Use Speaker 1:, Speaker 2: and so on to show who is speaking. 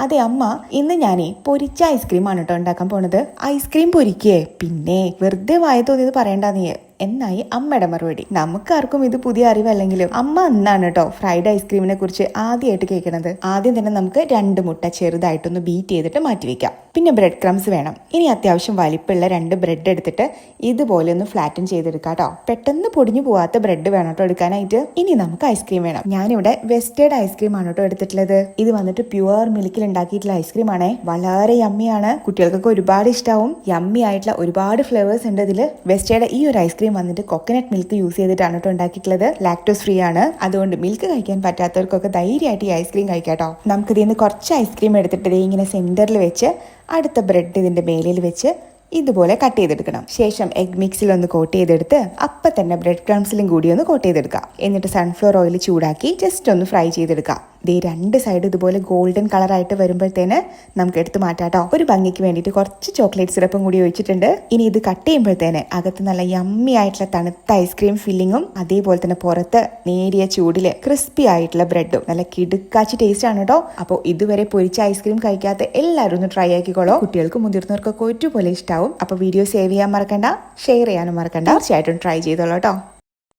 Speaker 1: അതെ അമ്മ. ഇന്ന് ഞാനേ പൊരിച്ച ഐസ്ക്രീം ആണ് കേട്ടോ ഉണ്ടാക്കാൻ പോണത്. ഐസ്ക്രീം പൊരിക്കേ. പിന്നെ വെറുതെ വായ തോന്നിയത് പറയണ്ട നീ എന്നായി അമ്മയുടെ മറുപടി. നമുക്കാർക്കും ഇത് പുതിയ അറിവല്ലെങ്കിലും അമ്മ എന്നാണ് കേട്ടോ ഫ്രൈഡ് ഐസ്ക്രീമിനെ കുറിച്ച് ആദ്യമായിട്ട് കേൾക്കണത് ആദ്യം തന്നെ നമുക്ക് രണ്ട് മുട്ട ചെറുതായിട്ടൊന്ന് ബീറ്റ് ചെയ്തിട്ട് മാറ്റി വെക്കാം. പിന്നെ ബ്രെഡ് ക്രംസ് വേണം. ഇനി അത്യാവശ്യം വലിപ്പമുള്ള രണ്ട് ബ്രെഡ് എടുത്തിട്ട് ഇതുപോലെ ഒന്ന് ഫ്ലാറ്റൻ ചെയ്തെടുക്കാം കേട്ടോ പെട്ടെന്ന് പൊടിഞ്ഞു പോവാത്ത ബ്രെഡ് വേണം കേട്ടോ എടുക്കാനായിട്ട്. ഇനി നമുക്ക് ഐസ്ക്രീം വേണം. ഞാനിവിടെ വെസ്റ്റേഡ് ഐസ്ക്രീം ആണ് കേട്ടോ എടുത്തിട്ടുള്ളത്. ഇത് വന്നിട്ട് പ്യുവർ മിൽക്കിൽ ഉണ്ടാക്കിയിട്ടുള്ള ഐസ്ക്രീം ആണേ. വളരെ യമ്മിയാണ് കുട്ടികൾക്കൊക്കെ ഒരുപാട് ഇഷ്ടാവും. യമ്മി ആയിട്ടുള്ള ഒരുപാട് ഫ്ലേവേഴ്സ് ഉണ്ട് ഇതിൽ വെസ്റ്റേഡ് ഈ ഒരു ഐസ്ക്രീം വന്നിട്ട് കൊക്കനട്ട് മിൽക്ക് യൂസ് ചെയ്തിട്ടാണ് കേട്ടോ ഉണ്ടാക്കിയിട്ടുള്ളത്. ലാക്ടോസ് ഫ്രീ ആണ്. അതുകൊണ്ട് മിൽക്ക് കഴിക്കാൻ പറ്റാത്തവർക്കൊക്കെ ധൈര്യമായിട്ട് ഈ ഐസ്ക്രീം കഴിക്കാം കേട്ടോ നമുക്ക് ഇതിൽ നിന്ന് കുറച്ച് ഐസ്ക്രീം എടുത്തിട്ട് ഇങ്ങനെ സെന്ററിൽ വെച്ച് അടുത്ത ബ്രെഡ് ഇതിന്റെ മേലിൽ വെച്ച് ഇതുപോലെ കട്ട് ചെയ്തെടുക്കണം. ശേഷം എഗ് മിക്സിൽ ഒന്ന് കോട്ട് ചെയ്തെടുത്ത് അപ്പം തന്നെ ബ്രെഡ് ക്രംസിലും കൂടി ഒന്ന് കോട്ട് ചെയ്തെടുക്കുക എന്നിട്ട് സൺഫ്ലവർ ഓയിൽ ചൂടാക്കി ജസ്റ്റ് ഒന്ന് ഫ്രൈ ചെയ്തെടുക്കുക ദേ രണ്ട് സൈഡ് ഇതുപോലെ ഗോൾഡൻ കളറായിട്ട് വരുമ്പോഴത്തേന് നമുക്ക് എടുത്ത് മാറ്റാം കേട്ടോ ഒരു ഭംഗിക്ക് വേണ്ടിയിട്ട് കുറച്ച് ചോക്ലേറ്റ് സിറപ്പും കൂടി ഒഴിച്ചിട്ടുണ്ട്. ഇനി ഇത് കട്ട് ചെയ്യുമ്പോഴത്തേന് അകത്ത് നല്ല യമ്മി ആയിട്ടുള്ള തണുത്ത ഐസ്ക്രീം ഫില്ലിങ്ങും അതേപോലെ തന്നെ പുറത്ത് നേരിയ ചൂടിൽ ക്രിസ്പി ആയിട്ടുള്ള ബ്രെഡും നല്ല കിടുക്കാച്ചി ടേസ്റ്റ് ആണ് കേട്ടോ അപ്പോൾ ഇതുവരെ പൊരിച്ച ഐസ്ക്രീം കഴിക്കാത്ത എല്ലാവരും ഒന്ന് ട്രൈ ആക്കിക്കോളൂ. കുട്ടികൾക്കും മുതിർന്നവർക്കൊക്കെ ഒരുപോലെ ഇഷ്ടാവും. അപ്പോൾ വീഡിയോ സേവ് ചെയ്യാൻ മറക്കണ്ട ഷെയർ ചെയ്യാനും മറക്കണ്ട. തീർച്ചയായിട്ടും ട്രൈ ചെയ്തോളൂ കേട്ടോ